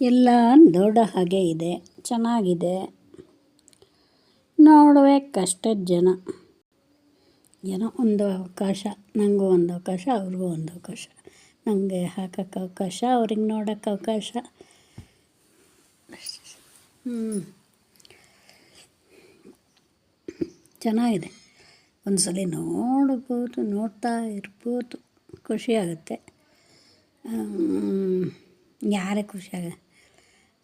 ಎಲ್ಲ ದೊಡ್ಡ ಹಾಗೆ ಇದೆ, ಚೆನ್ನಾಗಿದೆ. ನೋಡಬೇಕಷ್ಟೇ ಜನ. ಏನೋ ಒಂದು ಅವಕಾಶ ನನಗೂ ಒಂದು ಅವಕಾಶ, ಅವ್ರಿಗೂ ಒಂದು ಅವಕಾಶ. ನನಗೆ ಹಾಕೋಕ್ಕೆ ಅವಕಾಶ, ಅವ್ರಿಗೆ ನೋಡೋಕ್ಕೆ ಅವಕಾಶ. ಹ್ಞೂ ಚೆನ್ನಾಗಿದೆ. ಒಂದು ಸಲ ನೋಡ್ಬೋದು, ನೋಡ್ತಾ ಇರ್ಬೋದು. ಖುಷಿಯಾಗುತ್ತೆ ಯಾರೇ ಖುಷಿಯಾಗ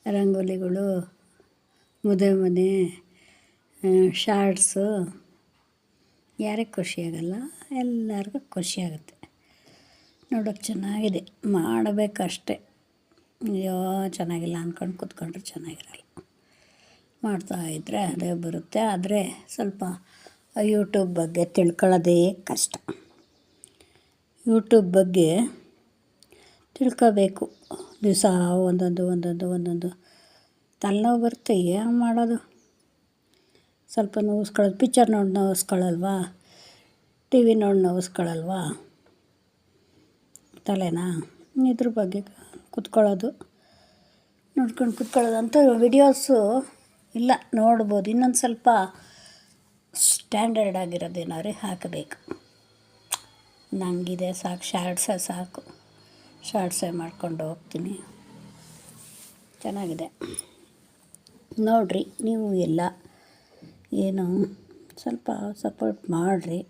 ರಂಗೋಲಿಗಳು ಮದುವೆ ಮನೆ ಶಾರ್ಟ್ಸು ಯಾರಿಗೆ ಖುಷಿಯಾಗಲ್ಲ ಎಲ್ಲರಿಗೂ ಖುಷಿಯಾಗುತ್ತೆ ನೋಡೋಕೆ ಚೆನ್ನಾಗಿದೆ, ಮಾಡಬೇಕಷ್ಟೇ. ಅಯ್ಯೋ, ಚೆನ್ನಾಗಿಲ್ಲ ಅಂದ್ಕೊಂಡು ಕೂತ್ಕೊಂಡ್ರೆ ಚೆನ್ನಾಗಿರಲ್ಲ. ಮಾಡ್ತಾ ಇದ್ದರೆ ಅದೇ ಬರುತ್ತೆ, ಆದರೆ ಸ್ವಲ್ಪ ಯೂಟ್ಯೂಬ್ ಬಗ್ಗೆ ತಿಳ್ಕೊಳ್ಳೋದೇ ಕಷ್ಟ. ಯೂಟ್ಯೂಬ್ ಬಗ್ಗೆ ತಿಳ್ಕೋಬೇಕು. ದಿವಸ ಒಂದೊಂದು ಒಂದೊಂದು ಒಂದೊಂದು ತಲೆನೋವು ಬರುತ್ತೆ ಏನು ಮಾಡೋದು? ಸ್ವಲ್ಪ ನೋವಿಸ್ಕೊಳ್ಳೋದು. ಪಿಕ್ಚರ್ ನೋಡಿ ನೋವಿಸ್ಕೊಳ್ಳಲ್ವಾ? ಟಿ ವಿ ನೋಡಿ ನೋವಿಸ್ಕೊಳ್ಳಲ್ವಾ? ತಲೆನಾ? ಇದ್ರ ಬಗ್ಗೆ ಕುತ್ಕೊಳ್ಳೋದು. ನೋಡ್ಕೊಂಡು ಕುತ್ಕೊಳ್ಳೋದು. ಅಂತ ವಿಡಿಯೋಸು ಇಲ್ಲ, ನೋಡ್ಬೋದು. ಇನ್ನೊಂದು ಸ್ವಲ್ಪ ಸ್ಟ್ಯಾಂಡರ್ಡ್ ಆಗಿರೋದೇನಾದ್ರು ಹಾಕಬೇಕು. ನನಗಿದೆ ಸಾಕು, ಶಾರ್ಟ್ಸೇ ಸಾಕು. ಶಾರ್ಟ್ಸೇ ಮಾಡ್ಕೊಂಡು ಹೋಗ್ತೀನಿ. ಚೆನ್ನಾಗಿದೆ. ನೋಡಿರಿ, ನೀವು ಎಲ್ಲ ಏನು ಸ್ವಲ್ಪ ಸಪೋರ್ಟ್ ಮಾಡಿರಿ.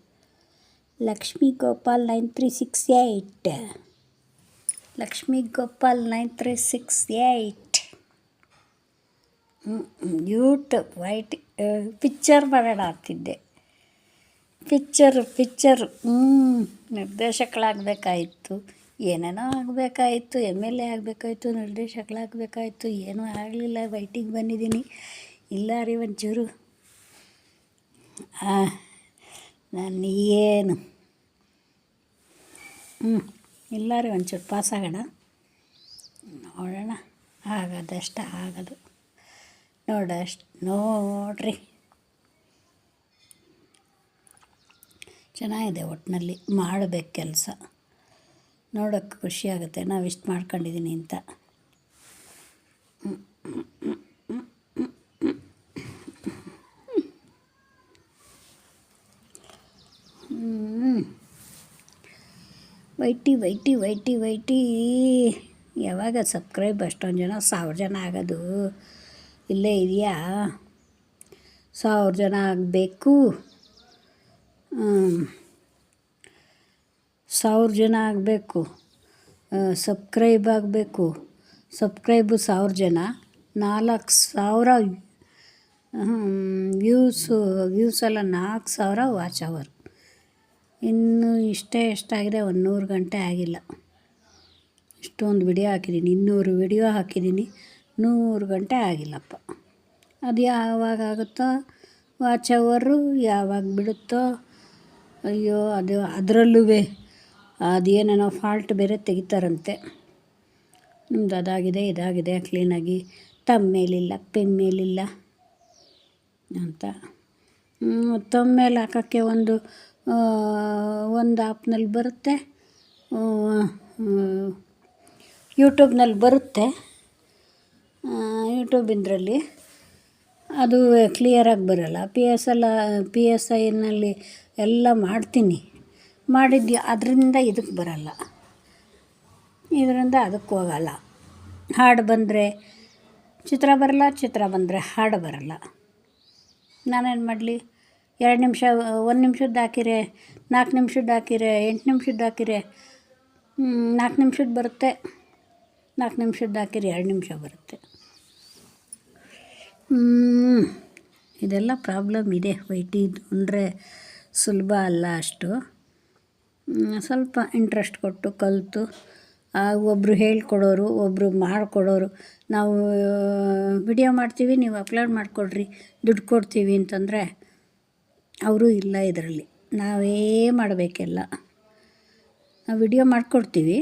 Lakshmi Gopal nine three six eight. Lakshmi Gopal nine three six eight. YouTube white picture ಮಾಡೋಣ ಆಗ್ತಿದ್ದೆ ಪಿಕ್ಚರ್ ಪಿಕ್ಚರ್ ಹ್ಞೂ ನಿರ್ದೇಶಕಳಾಗಬೇಕಾಯಿತು. ಏನೇನೋ ಆಗಬೇಕಾಯಿತು ಎಂ ಎಲ್ ಎ ಆಗಬೇಕಾಯ್ತು ನಿರ್ದೇಶಕಳಾಗಬೇಕಾಯ್ತು ಏನೂ ಆಗಲಿಲ್ಲ ವೈಟಿಗೆ ಬಂದಿದ್ದೀನಿ. ಇಲ್ಲ ರೀ ಒಂಚೂರು. ನಾನು ಏನು? ಹ್ಞೂ ಇಲ್ಲ ರೀ ಒಂಚೂರು ಪಾಸ್ ಆಗೋಣ. ನೋಡೋಣ ಆಗೋದಷ್ಟ ಆಗೋದು. ನೋಡಷ್ಟು ನೋಡ್ರಿ. ಚೆನ್ನಾಗಿದೆ ಒಟ್ಟಿನಲ್ಲಿ ಮಾಡಬೇಕು ಕೆಲಸ. ನೋಡೋಕ್ಕೆ ಖುಷಿಯಾಗುತ್ತೆ ನಾವು ಇಷ್ಟು ಮಾಡ್ಕೊಂಡಿದ್ದೀನಿ ಅಂತ. ವೈಟಿ ವೈಟಿ ವೈಟಿ ವೈಟಿ. ಯಾವಾಗ ಸಬ್ಸ್ಕ್ರೈಬ್ ಅಷ್ಟೊಂದು ಜನ, ಸಾವಿರ ಜನ ಆಗೋದು. ಇಲ್ಲೇ ಇದೆಯಾ? ಸಾವಿರ ಜನ ಆಗಬೇಕು. ಸಾವಿರ ಜನ ಆಗಬೇಕು ಸಬ್ಸ್ಕ್ರೈಬ್ ಆಗಬೇಕು. ಸಬ್ಸ್ಕ್ರೈಬು ಸಾವಿರ ಜನ, ನಾಲ್ಕು ಸಾವಿರ ವ್ಯೂಸು ವ್ಯೂಸ್ ಎಲ್ಲ ನಾಲ್ಕು ಸಾವಿರ ವಾಚ್ ಅವರ್ ಇನ್ನು ಇಷ್ಟೇ ಎಷ್ಟಾಗಿದೆ? ಒಂದು ನೂರು ಗಂಟೆ ಆಗಿಲ್ಲ. ಇಷ್ಟೊಂದು ವಿಡಿಯೋ ಹಾಕಿದ್ದೀನಿ ಇನ್ನೂರು ವಿಡಿಯೋ ಹಾಕಿದ್ದೀನಿ ನೂರು ಗಂಟೆ ಆಗಿಲ್ಲಪ್ಪ. ಅದು ಯಾವಾಗ ಆಗುತ್ತೋ ವಾಚ್ ಅವರು ಯಾವಾಗ ಬಿಡುತ್ತೋ, ಅಯ್ಯೋ, ಅದು ಅದರಲ್ಲೂ ಅದೇನೇನೋ ಫಾಲ್ಟ್ ಬೇರೆ ತೆಗಿತಾರಂತೆ. ನಿಮ್ದು ಅದಾಗಿದೆ, ಇದಾಗಿದೆ ಕ್ಲೀನಾಗಿ ತಮ್ಮೇಲಿಲ್ಲ ಪೆಮ್ಮೇಲಿಲ್ಲ ಅಂತ. ಮೇಲೆ ಹಾಕೋಕ್ಕೆ ಒಂದು ಒಂದು ಆ್ಯಪ್ನಲ್ಲಿ ಬರುತ್ತೆ ಯೂಟ್ಯೂಬ್ನಲ್ಲಿ ಬರುತ್ತೆ ಯೂಟ್ಯೂಬಿಂದ್ರಲ್ಲಿ. ಅದು ಕ್ಲಿಯರಾಗಿ ಬರೋಲ್ಲ. ಪಿ ಎಸ್ ಎಲ್ಲ ಪಿ ಎಸ್ ಐನಲ್ಲಿ ಎಲ್ಲ ಮಾಡ್ತೀನಿ. ಮಾಡಿದ್ದು ಅದರಿಂದ ಇದಕ್ಕೆ ಬರಲ್ಲ. ಇದರಿಂದ ಅದಕ್ಕೆ ಹೋಗಲ್ಲ. ಹಾಡು ಬಂದರೆ ಚಿತ್ರ ಬರಲ್ಲ, ಚಿತ್ರ ಬಂದರೆ ಹಾಡು ಬರಲ್ಲ. ನಾನೇನು ಮಾಡಲಿ? ಎರಡು ನಿಮಿಷ, ಒಂದು ನಿಮಿಷದ್ದು ಹಾಕಿರೆ ನಾಲ್ಕು ನಿಮಿಷದ್ದು ಹಾಕಿರೆ, ಎಂಟು ನಿಮಿಷದ್ದು ಹಾಕಿರೆ ನಾಲ್ಕು ನಿಮಿಷದ್ದು ಬರುತ್ತೆ. ನಾಲ್ಕು ನಿಮಿಷದ್ದು ಹಾಕಿರಿ ಎರಡು ನಿಮಿಷ ಬರುತ್ತೆ. ಇದೆಲ್ಲ ಪ್ರಾಬ್ಲಮ್ ಇದೆ. ವೈಟಿದು ಅಂದರೆ ಸುಲಭ ಅಲ್ಲ ಅಷ್ಟು. ಸ್ವಲ್ಪ ಇಂಟ್ರೆಸ್ಟ್ ಕೊಟ್ಟು ಕಲಿತು ಒಬ್ಬರು ಹೇಳ್ಕೊಡೋರು ಒಬ್ಬರು ಮಾಡಿಕೊಡೋರು. ನಾವು ವಿಡಿಯೋ ಮಾಡ್ತೀವಿ, ನೀವು ಅಪ್ಲೋಡ್ ಮಾಡಿಕೊಡ್ರಿ, ದುಡ್ಡು ಕೊಡ್ತೀವಿ ಅಂತಂದರೆ ಅವರು ಇಲ್ಲ ಇದರಲ್ಲಿ. ನಾವೇ ಮಾಡಬೇಕೆಲ್ಲ. ನಾವು ವಿಡಿಯೋ ಮಾಡಿಕೊಡ್ತೀವಿ,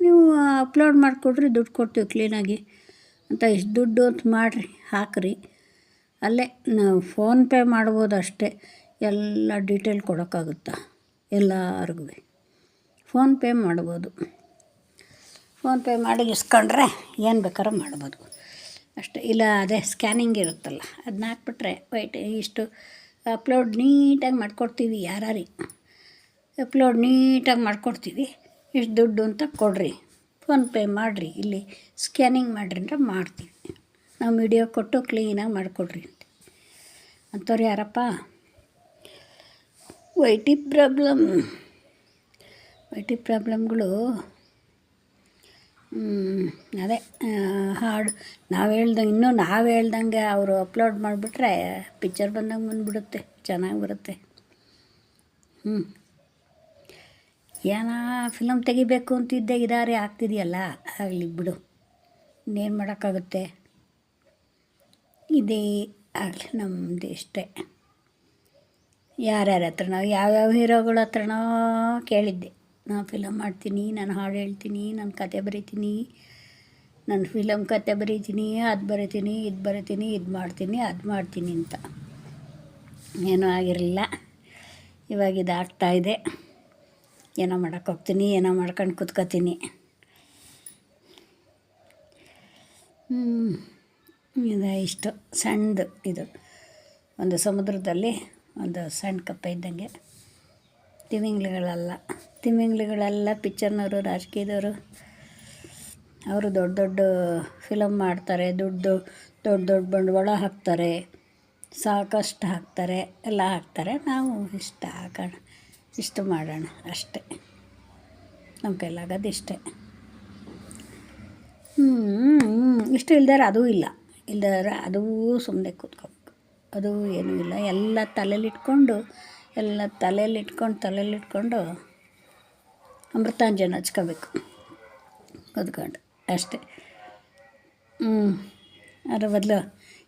ನೀವು ಅಪ್ಲೋಡ್ ಮಾಡಿಕೊಡ್ರಿ, ದುಡ್ಡು ಕೊಡ್ತೀವಿ ಕ್ಲೀನಾಗಿ ಅಂತ ಇಷ್ಟು ದುಡ್ಡು ಅಂತ ಮಾಡಿರಿ, ಹಾಕ್ರಿ. ಅಲ್ಲೇ ನಾವು ಫೋನ್ಪೇ ಮಾಡ್ಬೋದು ಅಷ್ಟೇ. ಎಲ್ಲ ಡೀಟೇಲ್ ಕೊಡೋಕ್ಕಾಗುತ್ತಾ? ಎಲ್ಲರಿಗೂ ಫೋನ್ಪೇ ಮಾಡ್ಬೋದು. ಫೋನ್ಪೇ ಮಾಡಿ ಇಸ್ಕೊಂಡ್ರೆ ಏನು ಬೇಕಾದ್ರೂ ಮಾಡ್ಬೋದು. ಅಷ್ಟೇ, ಇಲ್ಲ ಅದೇ ಸ್ಕ್ಯಾನಿಂಗ್ ಇರುತ್ತಲ್ಲ ಅದನ್ನ ಹಾಕ್ಬಿಟ್ರೆ, ವೈಟ್, ಇಷ್ಟು ಅಪ್ಲೋಡ್ ನೀಟಾಗಿ ಮಾಡ್ಕೊಡ್ತೀವಿ ಯಾರಿಗೆ ಅಪ್ಲೋಡ್ ನೀಟಾಗಿ ಮಾಡ್ಕೊಡ್ತೀವಿ, ಇಷ್ಟು ದುಡ್ಡು ಅಂತ ಕೊಡ್ರಿ. ಫೋನ್ಪೇ ಮಾಡಿರಿ, ಇಲ್ಲಿ ಸ್ಕ್ಯಾನಿಂಗ್ ಮಾಡಿರಿ ಅಂದರೆ ಮಾಡ್ತೀವಿ. ನಾವು ವಿಡಿಯೋ ಕೊಟ್ಟು ಕ್ಲೀನಾಗಿ ಮಾಡಿಕೊಡ್ರಿ ಅಂತ. ಅಂಥವ್ರು ಯಾರಪ್ಪ? YT problem. ವೈ ಟಿ ಪ್ರಾಬ್ಲಮ್ಗಳು ಅದೇ ಹಾಡು. ನಾವು ಹೇಳ್ದಂಗೆ, ಇನ್ನೂ ನಾವು ಹೇಳ್ದಂಗೆ ಅವರು ಅಪ್ಲೋಡ್ ಮಾಡಿಬಿಟ್ರೆ ಪಿಕ್ಚರ್ ಬಂದಂಗೆ ಬಂದುಬಿಡುತ್ತೆ, ಚೆನ್ನಾಗಿ ಬರುತ್ತೆ. ಹ್ಞೂ ಏನೋ ಫಿಲಮ್ ತೆಗಿಬೇಕು ಅಂತಿದ್ದೆ ಇದಾರೆ, ಆಗ್ತಿದೆಯಲ್ಲ? ಆಗಲಿ ಬಿಡು. ಇನ್ನೇನು ಮಾಡೋಕ್ಕಾಗುತ್ತೆ? ಇದೇ ಆಗಲಿ ನಮ್ಮದು ಇಷ್ಟೇ. ಯಾರ್ಯಾರ ಹತ್ರನೋ ಯಾವ್ಯಾವ ಹೀರೋಗಳ ಹತ್ರನೋ ಕೇಳಿದ್ದೆ. ನಾನು ಫಿಲಮ್ ಮಾಡ್ತೀನಿ, ನಾನು ಹಾಡು ಹೇಳ್ತೀನಿ, ನಾನು ಕತೆ ಬರೀತೀನಿ, ನಾನು ಫಿಲಮ್ ಕತೆ ಬರೀತೀನಿ, ಅದು ಬರೀತೀನಿ, ಇದು ಬರೀತೀನಿ, ಇದು ಮಾಡ್ತೀನಿ, ಅದು ಮಾಡ್ತೀನಿ ಅಂತ. ಏನೂ ಆಗಿರಲಿಲ್ಲ. ಇವಾಗ ಇದು ಆಗ್ತಾಯಿದೆ ಏನೋ ಮಾಡೋಕೆ ಹೋಗ್ತೀನಿ, ಏನೋ ಮಾಡ್ಕೊಂಡು ಕೂತ್ಕೋತೀನಿ. ಇದು ಇಷ್ಟು ಸಣ್ಣದು ಇದು. ಒಂದು ಸಮುದ್ರದಲ್ಲಿ ಒಂದು ಸಣ್ಣ ಕಪ್ಪೆ ಇದ್ದಂಗೆ. ತಿಮಿಂಗ್ಲುಗಳೆಲ್ಲ. ತಿಮಿಂಗ್ಲುಗಳೆಲ್ಲ, ಪಿಚ್ಚರ್ನವರು, ರಾಜಕೀಯದವರು. ಅವರು ದೊಡ್ಡ ದೊಡ್ಡ ಫಿಲಮ್ ಮಾಡ್ತಾರೆ, ದುಡ್ಡು ದೊಡ್ಡ ದೊಡ್ಡ ಬಂಡವಾಳ ಹಾಕ್ತಾರೆ, ಸಾಕಷ್ಟು ಹಾಕ್ತಾರೆ, ಎಲ್ಲ ಹಾಕ್ತಾರೆ. ನಾವು ಇಷ್ಟ ಹಾಕೋಣ, ಇಷ್ಟು ಮಾಡೋಣ ಅಷ್ಟೇ. ನಮ್ಮ ಕೈಲಾಗೋದು ಇಷ್ಟೇ. ಇಷ್ಟು ಇಲ್ದಾರೆ ಅದೂ ಇಲ್ಲ. ಇಲ್ದಾರೆ ಅದೂ ಸುಮ್ಮನೆ ಕೂತ್ಕೋಬೇಕು. ಅದು ಏನೂ ಇಲ್ಲ. ಎಲ್ಲ ತಲೆಲಿಟ್ಕೊಂಡು ಎಲ್ಲ ತಲೆಯಲ್ಲಿ ಇಟ್ಕೊಂಡು ಅಮೃತಾಂಜನ ಹಚ್ಕೋಬೇಕು. ಕುದ್ಕೊಂಡು ಅಷ್ಟೇ. ಹ್ಞೂ ಅದ್ರ ಬದಲು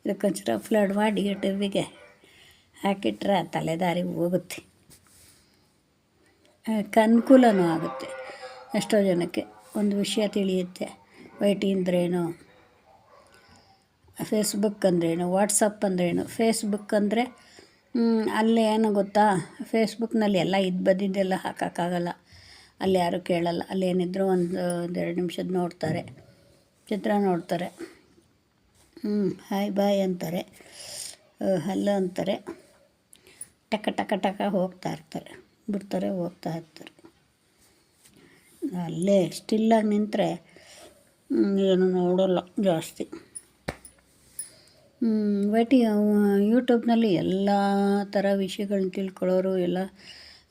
ಇದಕ್ಕೊಂಚೂರು ಅಪ್ಲೋಡ್ ಮಾಡಿ ಯೂಟ್ಯೂಬಿಗೆ ಹಾಕಿಟ್ರೆ ತಲೆದಾರಿ ಹೋಗುತ್ತೆ. ಅನುಕೂಲನೂ ಆಗುತ್ತೆ. ಎಷ್ಟೋ ಜನಕ್ಕೆ ಒಂದು ವಿಷಯ ತಿಳಿಯುತ್ತೆ. ವೈಟಿ ಅಂದ್ರೇನು ಫೇಸ್ಬುಕ್ ಅಂದ್ರೇನು, ವಾಟ್ಸಪ್ ಅಂದ್ರೇನು, ಫೇಸ್ಬುಕ್ ಅಂದರೆ ಅಲ್ಲಿ ಏನು ಗೊತ್ತಾ? ಫೇಸ್ಬುಕ್ನಲ್ಲಿ ಎಲ್ಲ ಇದು ಬಂದಿದ್ದೆಲ್ಲ ಹಾಕೋಕ್ಕಾಗಲ್ಲ. ಅಲ್ಲಿ ಯಾರೂ ಕೇಳಲ್ಲ. ಅಲ್ಲಿ ಏನಿದ್ರು ಒಂದು ಒಂದೆರಡು ನಿಮಿಷದ ನೋಡ್ತಾರೆ. ಚಿತ್ರ ನೋಡ್ತಾರೆ. ಹ್ಞೂ ಹಾಯ್ ಬಾಯ್ ಅಂತಾರೆ. ಹಲೋ ಅಂತಾರೆ. ಟಕ ಟಕ ಟಕ ಹೋಗ್ತಾ ಇರ್ತಾರೆ. ಬಿಡ್ತಾರೆ, ಹೋಗ್ತಾ ಇರ್ತಾರೆ. ಅಲ್ಲೇ ಸ್ಟಿಲ್ಲಾಗಿ ನಿಂತರೆ ಏನು ನೋಡೋಲ್ಲ ಜಾಸ್ತಿ. ಬಟ್ ಯೂಟ್ಯೂಬ್ನಲ್ಲಿ ಎಲ್ಲ ಥರ ವಿಷಯಗಳನ್ನ ತಿಳ್ಕೊಳ್ಳೋರು ಎಲ್ಲ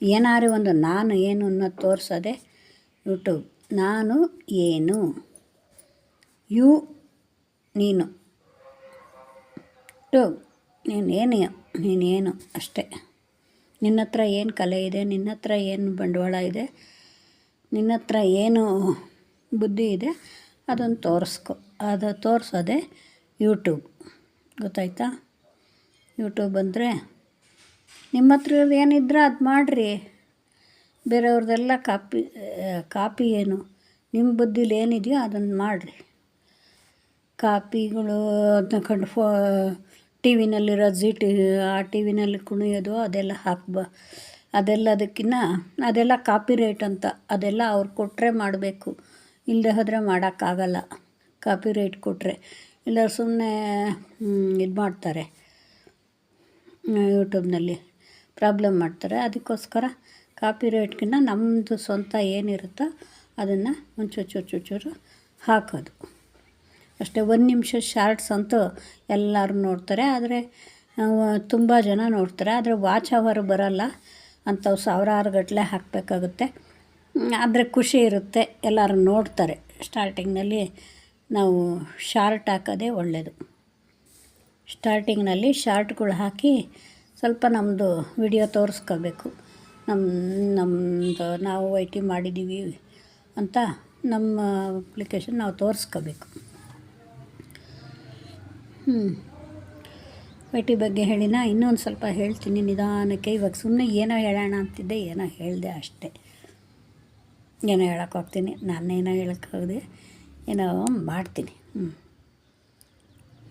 ಏನಾದ್ರು ಒಂದು ನಾನು ಏನು ಅನ್ನೋದು ತೋರಿಸೋದೆ ಯೂಟ್ಯೂಬ್ ನಾನು ಏನು? ಯು, ನೀನು. ಟು ನೀನೇನು ನೀನೇನು ಅಷ್ಟೇ. ನಿನ್ನ ಹತ್ರ ಏನು ಕಲೆ ಇದೆ? ನಿನ್ನ ಹತ್ರ ಏನು ಬಂಡವಾಳ ಇದೆ? ನಿನ್ನ ಹತ್ರ ಏನು ಬುದ್ಧಿ ಇದೆ? ಅದನ್ನು ತೋರಿಸ್ಕೊ. ಅದು ತೋರಿಸೋದೆ ಯೂಟ್ಯೂಬ್ ಗೊತ್ತಾಯ್ತಾ? ಯೂಟ್ಯೂಬ್ ಅಂದರೆ ನಿಮ್ಮ ಹತ್ರ ಏನಿದ್ರೆ ಅದು ಮಾಡಿರಿ. ಬೇರೆಯವ್ರದ್ದೆಲ್ಲ ಕಾಪಿ ಕಾಪಿ ಏನು, ನಿಮ್ಮ ಬುದ್ಧಿಲಿ ಏನಿದೆಯೋ ಅದನ್ನು ಮಾಡಿರಿ. ಕಾಪಿಗಳು ಅದನ್ನ ಕಂಡು ಫೋ ಟಿ ವಿನಲ್ಲಿರೋ ಜಿ ಟಿ, ಆ ಟಿ ವಿನಲ್ಲಿ ಕುಣಿಯೋದು ಅದೆಲ್ಲ ಹಾಕ್ಬ ಅದೆಲ್ಲದಕ್ಕಿಂತ ಅದೆಲ್ಲ ಕಾಪಿ ರೇಟ್ ಅಂತ, ಅದೆಲ್ಲ ಅವ್ರು ಕೊಟ್ಟರೆ ಮಾಡಬೇಕು. ಇಲ್ಲದೆ ಹೋದರೆ ಮಾಡೋಕ್ಕಾಗಲ್ಲ. ಕಾಪಿ ರೇಟ್ ಕೊಟ್ಟರೆ ಇಲ್ಲ ಸುಮ್ಮನೆ ಇದು ಮಾಡ್ತಾರೆ. ಯೂಟ್ಯೂಬ್ನಲ್ಲಿ ಪ್ರಾಬ್ಲಮ್ ಮಾಡ್ತಾರೆ. ಅದಕ್ಕೋಸ್ಕರ ಕಾಪಿ ರೇಟ್ಗಿಂತ ನಮ್ಮದು ಸ್ವಂತ ಏನಿರುತ್ತೋ ಅದನ್ನು ಒಂಚೂರು, ಚೂರು ಹಾಕೋದು. ಅಷ್ಟೇ, ಒಂದು ನಿಮಿಷ ಶಾರ್ಟ್ಸ್ ಅಂತೂ ಎಲ್ಲರೂ ನೋಡ್ತಾರೆ. ಆದರೆ ತುಂಬ ಜನ ನೋಡ್ತಾರೆ. ಆದರೆ, ವಾಚ್ ಅವರ್ ಬರೋಲ್ಲ ಅಂಥವು ಸಾವಿರಾರು ಗಟ್ಟಲೆ ಹಾಕಬೇಕಾಗುತ್ತೆ. ಆದರೆ ಖುಷಿ ಇರುತ್ತೆ. ಎಲ್ಲರೂ ನೋಡ್ತಾರೆ. ಸ್ಟಾರ್ಟಿಂಗ್ನಲ್ಲಿ ನಾವು ಶಾರ್ಟ್ ಹಾಕೋದೇ ಒಳ್ಳೆಯದು ಸ್ಟಾರ್ಟಿಂಗ್ನಲ್ಲಿ ಶಾರ್ಟ್ಗಳು ಹಾಕಿ ಸ್ವಲ್ಪ ನಮ್ಮದು ವಿಡಿಯೋ ತೋರಿಸ್ಕೋಬೇಕು. ನಮ್ಮ ನಮ್ಮದು ನಾವು ಐ ಟಿ ಮಾಡಿದ್ದೀವಿ ಅಂತ ನಮ್ಮ ಅಪ್ಲಿಕೇಶನ್ ನಾವು ತೋರಿಸ್ಕೋಬೇಕು. ಹ್ಞೂ ಐ ಬಗ್ಗೆ ಹೇಳಿನ ಇನ್ನೊಂದು ಸ್ವಲ್ಪ ಹೇಳ್ತೀನಿ ನಿಧಾನಕ್ಕೆ. ಇವಾಗ ಸುಮ್ಮನೆ ಏನೋ ಹೇಳೋಣ ಅಂತಿದ್ದೆ, ಏನೋ ಹೇಳಿದೆ ಅಷ್ಟೇ. ಏನೋ ಹೇಳೋಕ್ಕೋಗ್ತೀನಿ. ನಾನೇನೋ ಹೇಳೋಕ್ಕಾಗದೆ. ಏನೋ ಮಾಡ್ತೀನಿ. ಹ್ಞೂ